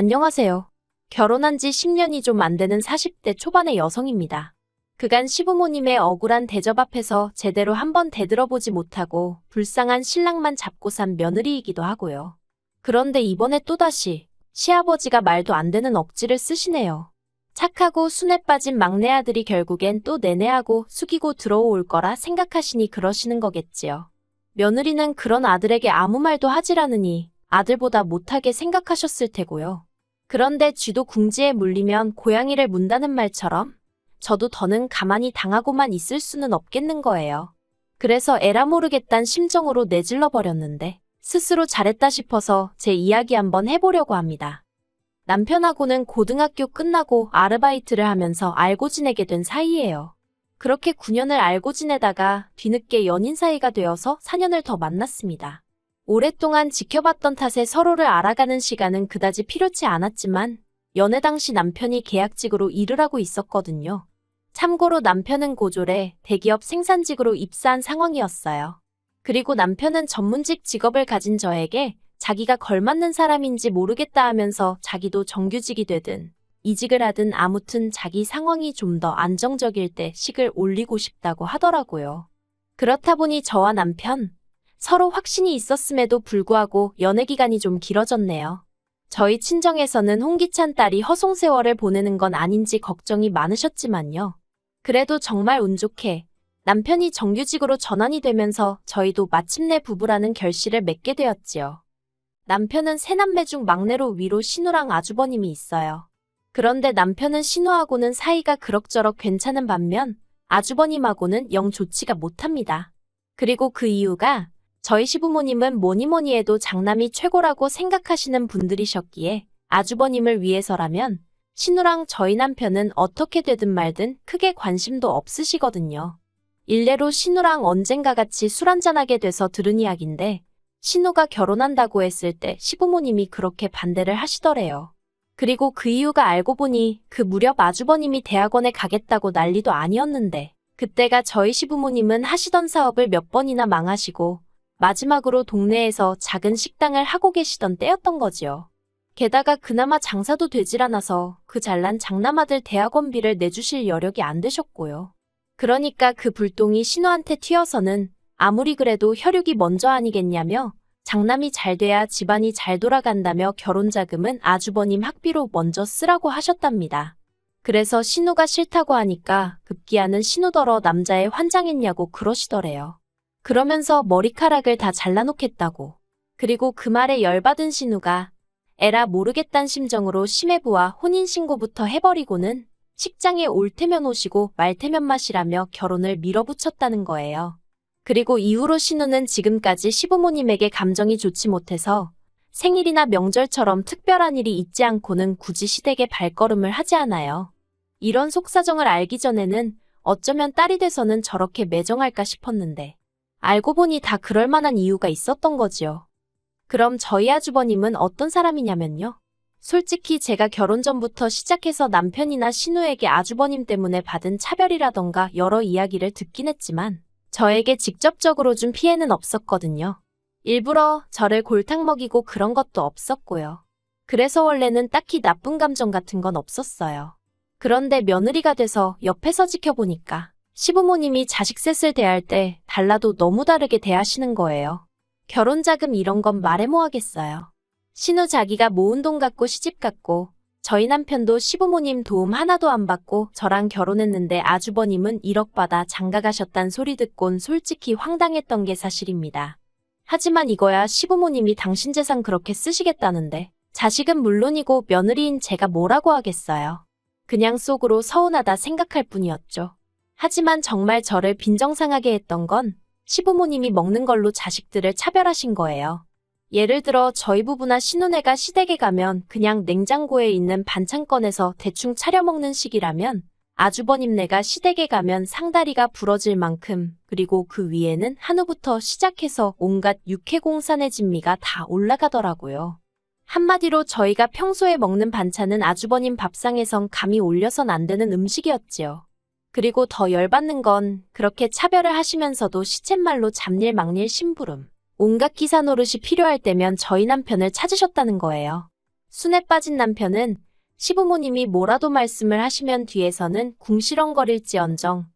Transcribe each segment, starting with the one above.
안녕하세요. 결혼한 지 10년이 좀 안 되는 40대 초반의 여성입니다. 그간 시부모님의 억울한 대접 앞에서 제대로 한번 대들어보지 못하고 불쌍한 신랑만 잡고 산 며느리이기도 하고요. 그런데 이번에 또다시 시아버지가 말도 안 되는 억지를 쓰시네요. 착하고 순에 빠진 막내 아들이 결국엔 또 내내하고 숙이고 들어올 거라 생각하시니 그러시는 거겠지요. 며느리는 그런 아들에게 아무 말도 않으니 아들보다 못하게 생각하셨을 테고요. 그런데 쥐도 궁지에 물리면 고양이를 문다는 말처럼 저도 더는 가만히 당하고만 있을 수는 없겠는 거예요. 그래서 에라 모르겠단 심정으로 내질러 버렸는데 스스로 잘했다 싶어서 제 이야기 한번 해보려고 합니다. 남편하고는 고등학교 끝나고 아르바이트를 하면서 알고 지내게 된 사이예요. 그렇게 9년을 알고 지내다가 뒤늦게 연인 사이가 되어서 4년을 더 만났습니다. 오랫동안 지켜봤던 탓에 서로를 알아가는 시간은 그다지 필요치 않았지만 연애 당시 남편이 계약직으로 일을 하고 있었거든요. 참고로 남편은 고졸에 대기업 생산직으로 입사한 상황이었어요. 그리고 남편은 전문직 직업을 가진 저에게 자기가 걸맞는 사람인지 모르겠다 하면서 자기도 정규직이 되든 이직을 하든 아무튼 자기 상황이 좀 더 안정적일 때 식을 올리고 싶다고 하더라고요. 그렇다 보니 저와 남편 서로 확신이 있었음에도 불구하고 연애 기간이 좀 길어졌네요. 저희 친정에서는 홍기찬 딸이 허송세월을 보내는 건 아닌지 걱정이 많으셨지만요. 그래도 정말 운 좋게 남편이 정규직으로 전환이 되면서 저희도 마침내 부부라는 결실을 맺게 되었지요. 남편은 세 남매 중 막내로 위로 신우랑 아주버님이 있어요. 그런데 남편은 신우하고는 사이가 그럭저럭 괜찮은 반면 아주버님하고는 영 좋지가 못합니다. 그리고 그 이유가 저희 시부모님은 뭐니 뭐니 해도 장남이 최고라고 생각하시는 분들이셨기에 아주버님을 위해서라면 신우랑 저희 남편은 어떻게 되든 말든 크게 관심도 없으시거든요. 일례로 신우랑 언젠가 같이 술 한잔하게 돼서 들은 이야기인데 신우가 결혼한다고 했을 때 시부모님이 그렇게 반대를 하시더래요. 그리고 그 이유가 알고 보니 그 무렵 아주버님이 대학원에 가겠다고 난리도 아니었는데 그때가 저희 시부모님은 하시던 사업을 몇 번이나 망하시고 마지막으로 동네에서 작은 식당을 하고 계시던 때였던 거지요. 게다가 그나마 장사도 되질 않아서 그 잘난 장남아들 대학원비를 내주실 여력이 안 되셨고요. 그러니까 그 불똥이 신우한테 튀어서는 아무리 그래도 혈육이 먼저 아니겠냐며 장남이 잘 돼야 집안이 잘 돌아간다며 결혼 자금은 아주버님 학비로 먼저 쓰라고 하셨답니다. 그래서 신우가 싫다고 하니까 급기야는 신우더러 남자애 환장했냐고 그러시더래요. 그러면서 머리카락을 다 잘라놓겠다고. 그리고 그 말에 열받은 신우가 에라 모르겠단 심정으로 심해부와 혼인신고부터 해버리고는 식장에 올 테면 오시고 말 테면 마시라며 결혼을 밀어붙였다는 거예요. 그리고 이후로 신우는 지금까지 시부모님에게 감정이 좋지 못해서 생일이나 명절처럼 특별한 일이 있지 않고는 굳이 시댁에 발걸음을 하지 않아요. 이런 속사정을 알기 전에는 어쩌면 딸이 돼서는 저렇게 매정할까 싶었는데 알고 보니 다 그럴 만한 이유가 있었던 거지요. 그럼 저희 아주버님은 어떤 사람이냐면요. 솔직히 제가 결혼 전부터 시작해서 남편이나 신우에게 아주버님 때문에 받은 차별이라던가 여러 이야기를 듣긴 했지만 저에게 직접적으로 준 피해는 없었거든요. 일부러 저를 골탕 먹이고 그런 것도 없었고요. 그래서 원래는 딱히 나쁜 감정 같은 건 없었어요. 그런데 며느리가 돼서 옆에서 지켜보니까 시부모님이 자식 셋을 대할 때 달라도 너무 다르게 대하시는 거예요. 결혼 자금 이런 건 말해 뭐 하겠어요. 신우 자기가 모은 돈 갖고 시집 갔고 저희 남편도 시부모님 도움 하나도 안 받고 저랑 결혼했는데 아주버님은 1억 받아 장가 가셨단 소리 듣곤 솔직히 황당했던 게 사실입니다. 하지만 이거야 시부모님이 당신 재산 그렇게 쓰시겠다는데 자식은 물론이고 며느리인 제가 뭐라고 하겠어요. 그냥 속으로 서운하다 생각할 뿐이었죠. 하지만 정말 저를 빈정상하게 했던 건 시부모님이 먹는 걸로 자식들을 차별하신 거예요. 예를 들어 저희 부부나 신혼애가 시댁에 가면 그냥 냉장고에 있는 반찬 꺼내서 대충 차려 먹는 식이라면 아주버님네가 시댁에 가면 상다리가 부러질 만큼 그리고 그 위에는 한우부터 시작해서 온갖 육해공산의 진미가 다 올라가더라고요. 한마디로 저희가 평소에 먹는 반찬은 아주버님 밥상에선 감히 올려선 안 되는 음식이었지요. 그리고 더 열받는 건 그렇게 차별을 하시면서도 시쳇말로 잡일 막일 심부름. 온갖 기사 노릇이 필요할 때면 저희 남편을 찾으셨다는 거예요. 순에 빠진 남편은 시부모님이 뭐라도 말씀을 하시면 뒤에서는 궁시렁거릴지언정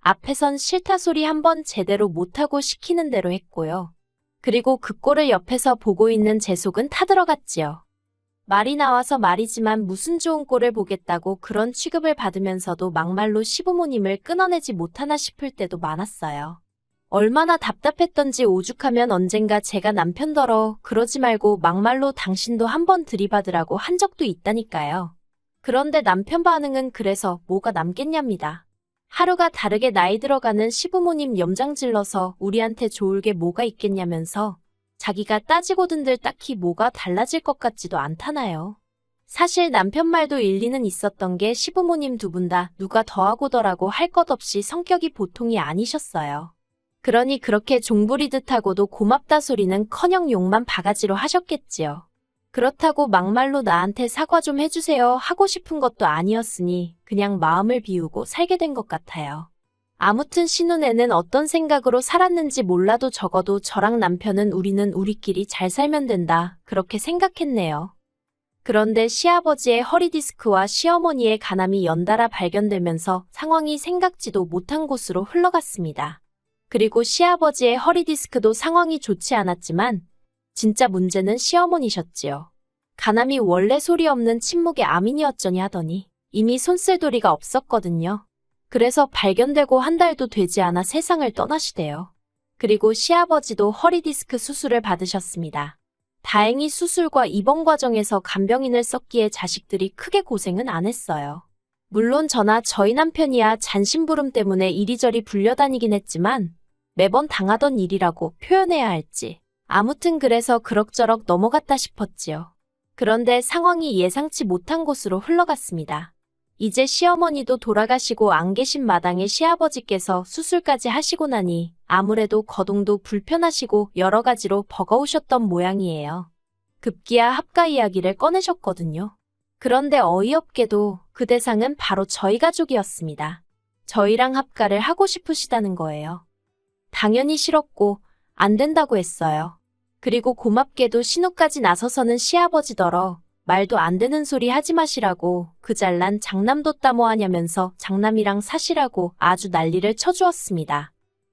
앞에선 싫다 소리 한번 제대로 못하고 시키는 대로 했고요. 그리고 그 꼴을 옆에서 보고 있는 제 속은 타들어갔지요. 말이 나와서 말이지만 무슨 좋은 꼴을 보겠다고 그런 취급을 받으면서도 막말로 시부모님을 끊어내지 못하나 싶을 때도 많았어요. 얼마나 답답했던지 오죽하면 언젠가 제가 남편더러 그러지 말고 막말로 당신도 한번 들이받으라고 한 적도 있다니까요. 그런데 남편 반응은 그래서 뭐가 남겠냐입니다. 하루가 다르게 나이 들어가는 시부모님 염장 질러서 우리한테 좋을 게 뭐가 있겠냐면서 자기가 따지고든들 딱히 뭐가 달라질 것 같지도 않다나요. 사실 남편 말도 일리는 있었던 게 시부모님 두 분 다 누가 더하고더라고 할 것 없이 성격이 보통이 아니셨어요. 그러니 그렇게 종부리듯 하고도 고맙다 소리는 커녕 욕만 바가지로 하셨겠지요. 그렇다고 막말로 나한테 사과 좀 해주세요 하고 싶은 것도 아니었으니 그냥 마음을 비우고 살게 된 것 같아요. 아무튼 신혼에는 어떤 생각으로 살았는지 몰라도 적어도 저랑 남편은 우리는 우리끼리 잘 살면 된다. 그렇게 생각했네요. 그런데 시아버지의 허리디스크와 시어머니의 간암이 연달아 발견되면서 상황이 생각지도 못한 곳으로 흘러갔습니다. 그리고 시아버지의 허리디스크도 상황이 좋지 않았지만 진짜 문제는 시어머니셨지요. 간암이 원래 소리 없는 침묵의 암인이었더니 이미 손쓸도리가 없었거든요. 그래서 발견되고 한 달도 되지 않아 세상을 떠나시대요. 그리고 시아버지도 허리디스크 수술을 받으셨습니다. 다행히 수술과 입원 과정에서 간병인을 썼기에 자식들이 크게 고생은 안 했어요. 물론 저나 저희 남편이야 잔심부름 때문에 이리저리 불려다니긴 했지만 매번 당하던 일이라고 표현해야 할지. 아무튼 그래서 그럭저럭 넘어갔다 싶었지요. 그런데 상황이 예상치 못한 곳으로 흘러갔습니다. 이제 시어머니도 돌아가시고 안 계신 마당에 시아버지께서 수술까지 하시고 나니 아무래도 거동도 불편하시고 여러 가지로 버거우셨던 모양이에요. 급기야 합가 이야기를 꺼내셨거든요. 그런데 어이없게도 그 대상은 바로 저희 가족이었습니다. 저희랑 합가를 하고 싶으시다는 거예요. 당연히 싫었고 안 된다고 했어요. 그리고 고맙게도 신호까지 나서서는 시아버지더러 말도 안 되는 소리 하지 마시라고 그 잘난 장남도 따뭐 하냐면서 장남이랑 사시라고 아주 난리를 쳐주었습니다.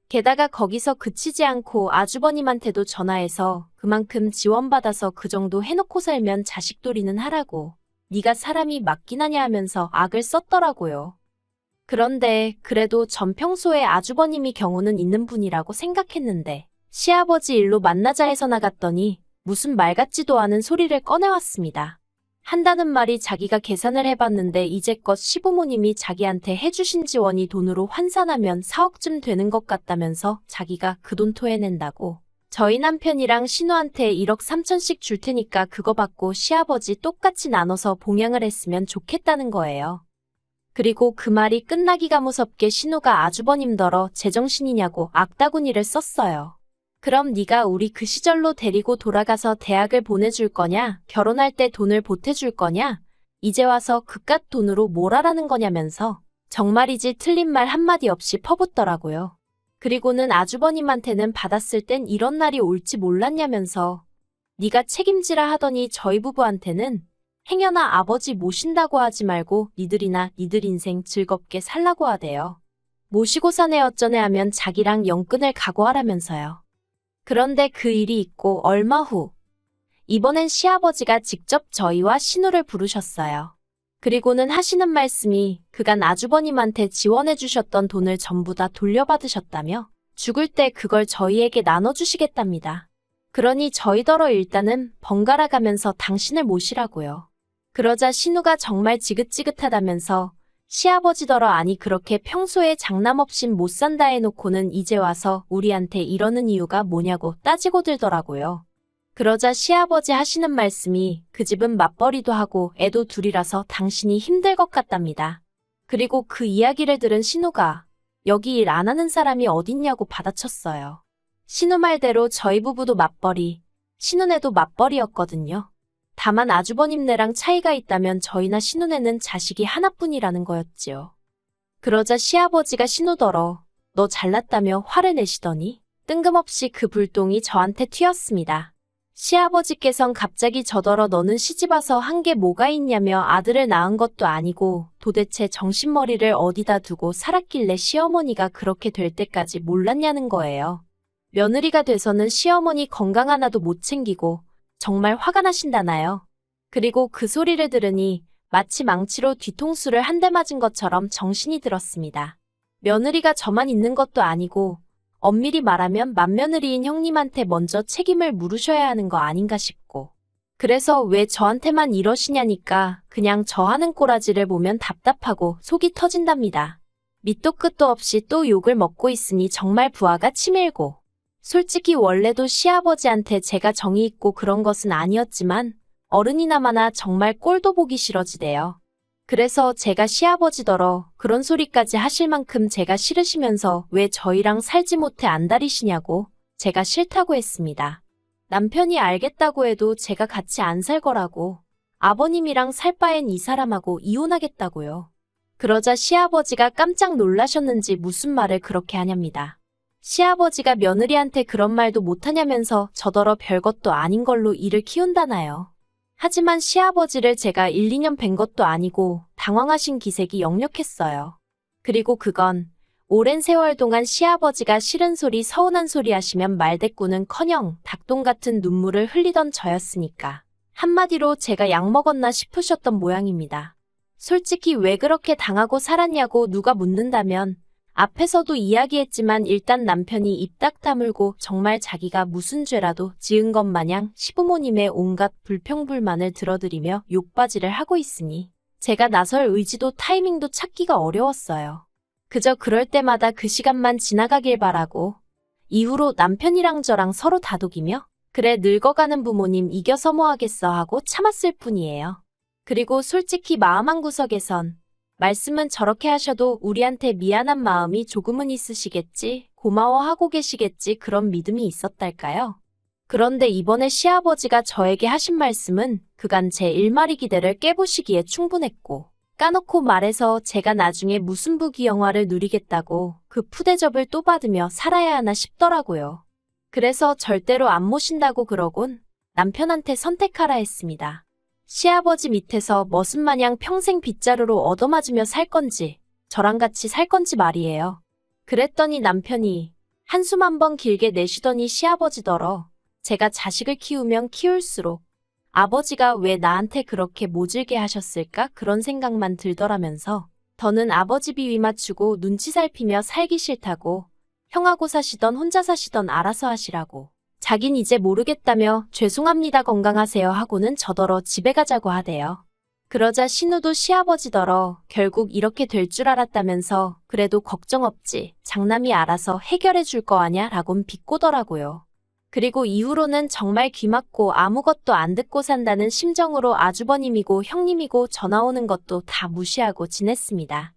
게다가 거기서 그치지 않고 아주버님한테도 전화해서 그만큼 지원받아서 그 정도 해놓고 살면 자식돌이는 하라고 네가 사람이 맞긴 하냐 하면서 악을 썼더라고요. 그런데 그래도 전 평소에 아주버님이 경우는 있는 분이라고 생각했는데 시아버지 일로 만나자 해서 나갔더니 무슨 말 같지도 않은 소리를 꺼내왔습니다. 한다는 말이 자기가 계산을 해봤는데 이제껏 시부모님이 자기한테 해주신 지원이 돈으로 환산하면 4억쯤 되는 것 같다면서 자기가 그 돈 토해낸다고. 저희 남편이랑 신우한테 1억 3천씩 줄 테니까 그거 받고 시아버지 똑같이 나눠서 봉양을 했으면 좋겠다는 거예요. 그리고 그 말이 끝나기가 무섭게 신우가 아주버님더러 제정신이냐고 악다구니를 썼어요. 그럼 네가 우리 그 시절로 데리고 돌아가서 대학을 보내줄 거냐? 결혼할 때 돈을 보태줄 거냐? 이제 와서 그깟 돈으로 뭘 하라는 거냐면서 정말이지 틀린 말 한마디 없이 퍼붓더라고요. 그리고는 아주버님한테는 받았을 땐 이런 날이 올지 몰랐냐면서 네가 책임지라 하더니 저희 부부한테는 행여나 아버지 모신다고 하지 말고 니들이나 니들 인생 즐겁게 살라고 하대요. 모시고 사내 어쩌네 하면 자기랑 영끈을 각오하라면서요. 그런데 그 일이 있고 얼마 후 이번엔 시아버지가 직접 저희와 신우를 부르셨어요. 그리고는 하시는 말씀이 그간 아주버님한테 지원해 주셨던 돈을 전부 다 돌려받으셨다며 죽을 때 그걸 저희에게 나눠주시겠답니다. 그러니 저희더러 일단은 번갈아 가면서 당신을 모시라고요. 그러자 신우가 정말 지긋지긋하다면서 시아버지더러 아니 그렇게 평소에 장남 없인 못 산다 해놓고는 이제 와서 우리한테 이러는 이유가 뭐냐고 따지고 들더라고요. 그러자 시아버지 하시는 말씀이 그 집은 맞벌이도 하고 애도 둘이라서 당신이 힘들 것 같답니다. 그리고 그 이야기를 들은 신우가 여기 일 안 하는 사람이 어딨냐고 받아쳤어요. 신우 말대로 저희 부부도 맞벌이, 신우네도 맞벌이였거든요. 다만 아주버님네랑 차이가 있다면 저희나 신우네는 자식이 하나뿐이라는 거였지요. 그러자 시아버지가 신우더러 너 잘났다며 화를 내시더니 뜬금없이 그 불똥이 저한테 튀었습니다. 시아버지께선 갑자기 저더러 너는 시집와서 한 게 뭐가 있냐며 아들을 낳은 것도 아니고 도대체 정신머리를 어디다 두고 살았길래 시어머니가 그렇게 될 때까지 몰랐냐는 거예요. 며느리가 돼서는 시어머니 건강 하나도 못 챙기고 정말 화가 나신다나요. 그리고 그 소리를 들으니 마치 망치로 뒤통수를 한 대 맞은 것처럼 정신이 들었습니다. 며느리가 저만 있는 것도 아니고 엄밀히 말하면 맏며느리인 형님한테 먼저 책임을 물으셔야 하는 거 아닌가 싶고. 그래서 왜 저한테만 이러시냐니까 그냥 저 하는 꼬라지를 보면 답답하고 속이 터진답니다. 밑도 끝도 없이 또 욕을 먹고 있으니 정말 부하가 치밀고. 솔직히 원래도 시아버지한테 제가 정이 있고 그런 것은 아니었지만 어른이나마나 정말 꼴도 보기 싫어지대요. 그래서 제가 시아버지더러 그런 소리까지 하실 만큼 제가 싫으시면서 왜 저희랑 살지 못해 안달이시냐고 제가 싫다고 했습니다. 남편이 알겠다고 해도 제가 같이 안 살 거라고 아버님이랑 살 바엔 이 사람하고 이혼하겠다고요. 그러자 시아버지가 깜짝 놀라셨는지 무슨 말을 그렇게 하냐입니다. 시아버지가 며느리한테 그런 말도 못하냐면서 저더러 별것도 아닌 걸로 일을 키운다나요. 하지만 시아버지를 제가 1, 2년 뵌 것도 아니고 당황하신 기색이 역력했어요. 그리고 그건 오랜 세월 동안 시아버지가 싫은 소리 서운한 소리 하시면 말대꾸는 커녕 닭똥 같은 눈물을 흘리던 저였으니까. 한마디로 제가 약 먹었나 싶으셨던 모양입니다. 솔직히 왜 그렇게 당하고 살았냐고 누가 묻는다면 앞에서도 이야기했지만 일단 남편이 입 딱 다물고 정말 자기가 무슨 죄라도 지은 것 마냥 시부모님의 온갖 불평불만을 들어드리며 욕바지를 하고 있으니 제가 나설 의지도 타이밍도 찾기가 어려웠어요. 그저 그럴 때마다 그 시간만 지나가길 바라고 이후로 남편이랑 저랑 서로 다독이며 그래 늙어가는 부모님 이겨서 뭐 하겠어 하고 참았을 뿐이에요. 그리고 솔직히 마음 한구석에선 말씀은 저렇게 하셔도 우리한테 미안한 마음이 조금은 있으시겠지, 고마워하고 계시겠지 그런 믿음이 있었달까요? 그런데 이번에 시아버지가 저에게 하신 말씀은 그간 제 일마리 기대를 깨부시기에 충분했고, 까놓고 말해서 제가 나중에 무슨 부귀 영화를 누리겠다고 그 푸대접을 또 받으며 살아야 하나 싶더라고요. 그래서 절대로 안 모신다고 그러곤 남편한테 선택하라 했습니다. 시아버지 밑에서 머슴 마냥 평생 빗자루로 얻어맞으며 살 건지 저랑 같이 살 건지 말이에요. 그랬더니 남편이 한숨 한 번 길게 내쉬더니 시아버지더러 제가 자식을 키우면 키울수록 아버지가 왜 나한테 그렇게 모질게 하셨을까 그런 생각만 들더라면서 더는 아버지 비위 맞추고 눈치 살피며 살기 싫다고 형하고 사시던 혼자 사시던 알아서 하시라고 자긴 이제 모르겠다며 죄송합니다 건강하세요 하고는 저더러 집에 가자고 하대요. 그러자 신우도 시아버지더러 결국 이렇게 될 줄 알았다면서 그래도 걱정 없지 장남이 알아서 해결해 줄 거 아냐 라곤 비꼬더라고요. 그리고 이후로는 정말 귀 막고 아무것도 안 듣고 산다는 심정으로 아주버님이고 형님이고 전화 오는 것도 다 무시하고 지냈습니다.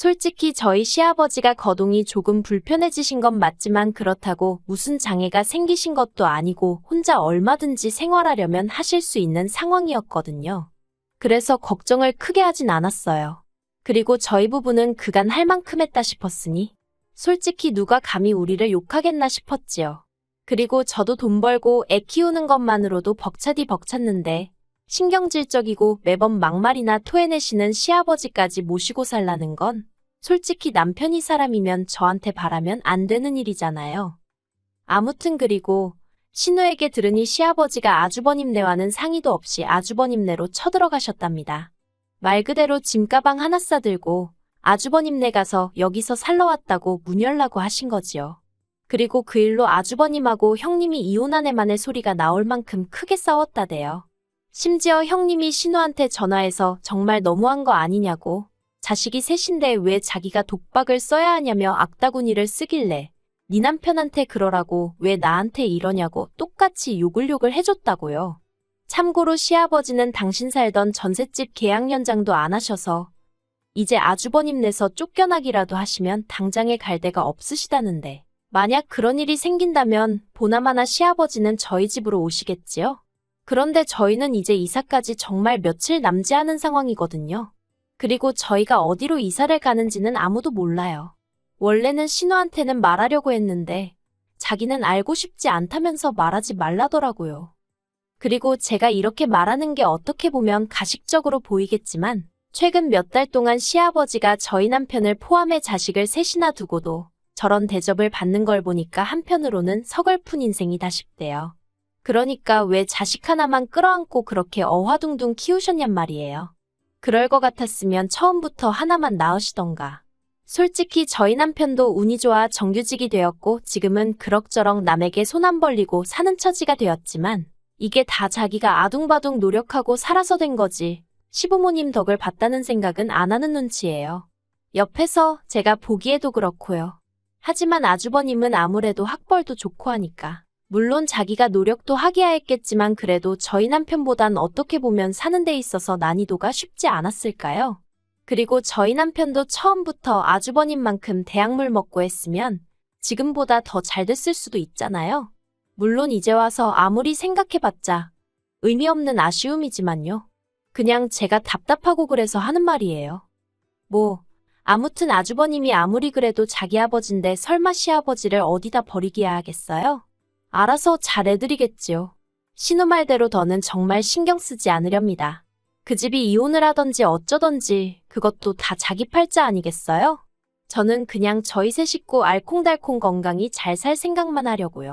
솔직히 저희 시아버지가 거동이 조금 불편해지신 건 맞지만 그렇다고 무슨 장애가 생기신 것도 아니고 혼자 얼마든지 생활하려면 하실 수 있는 상황이었거든요. 그래서 걱정을 크게 하진 않았어요. 그리고 저희 부부는 그간 할 만큼 했다 싶었으니 솔직히 누가 감히 우리를 욕하겠나 싶었지요. 그리고 저도 돈 벌고 애 키우는 것만으로도 벅차디 벅찼는데 신경질적이고 매번 막말이나 토해내시는 시아버지까지 모시고 살라는 건 솔직히 남편이 사람이면 저한테 바라면 안 되는 일이잖아요. 아무튼 그리고 신우에게 들으니 시아버지가 아주버님네와는 상의도 없이 아주버님네로 쳐들어가셨답니다. 말 그대로 짐가방 하나 싸들고 아주버님네 가서 여기서 살러 왔다고 문 열라고 하신 거지요. 그리고 그 일로 아주버님하고 형님이 이혼한 애만의 소리가 나올 만큼 크게 싸웠다대요. 심지어 형님이 신우한테 전화해서 정말 너무한 거 아니냐고 자식이 셋인데 왜 자기가 독박을 써야 하냐며 악다구니를 쓰길래 네 남편한테 그러라고 왜 나한테 이러냐고 똑같이 욕을 욕을 해줬다고요. 참고로 시아버지는 당신 살던 전셋집 계약 연장도 안 하셔서 이제 아주버님 내서 쫓겨나기라도 하시면 당장에 갈 데가 없으시다는데 만약 그런 일이 생긴다면 보나마나 시아버지는 저희 집으로 오시겠지요? 그런데 저희는 이제 이사까지 정말 며칠 남지 않은 상황이거든요. 그리고 저희가 어디로 이사를 가는지는 아무도 몰라요. 원래는 신우한테는 말하려고 했는데 자기는 알고 싶지 않다면서 말하지 말라더라고요. 그리고 제가 이렇게 말하는 게 어떻게 보면 가식적으로 보이겠지만 최근 몇 달 동안 시아버지가 저희 남편을 포함해 자식을 셋이나 두고도 저런 대접을 받는 걸 보니까 한편으로는 서글픈 인생이다 싶대요. 그러니까 왜 자식 하나만 끌어안고 그렇게 어화둥둥 키우셨냔 말이에요. 그럴 것 같았으면 처음부터 하나만 낳으시던가. 솔직히 저희 남편도 운이 좋아 정규직이 되었고 지금은 그럭저럭 남에게 손 안 벌리고 사는 처지가 되었지만 이게 다 자기가 아둥바둥 노력하고 살아서 된 거지. 시부모님 덕을 봤다는 생각은 안 하는 눈치예요. 옆에서 제가 보기에도 그렇고요. 하지만 아주버님은 아무래도 학벌도 좋고 하니까. 물론 자기가 노력도 하기야 했겠지만 그래도 저희 남편보단 어떻게 보면 사는 데 있어서 난이도가 쉽지 않았을까요? 그리고 저희 남편도 처음부터 아주버님만큼 대학물 먹고 했으면 지금보다 더 잘 됐을 수도 있잖아요. 물론 이제 와서 아무리 생각해봤자 의미 없는 아쉬움이지만요. 그냥 제가 답답하고 그래서 하는 말이에요. 뭐, 아무튼 아주버님이 아무리 그래도 자기 아버지인데 설마 시아버지를 어디다 버리기야 하겠어요? 알아서 잘해드리겠지요. 신우 말대로 더는 정말 신경 쓰지 않으렵니다. 그 집이 이혼을 하던지 어쩌던지 그것도 다 자기 팔자 아니겠어요? 저는 그냥 저희 세 식구 알콩달콩 건강히 잘 살 생각만 하려고요.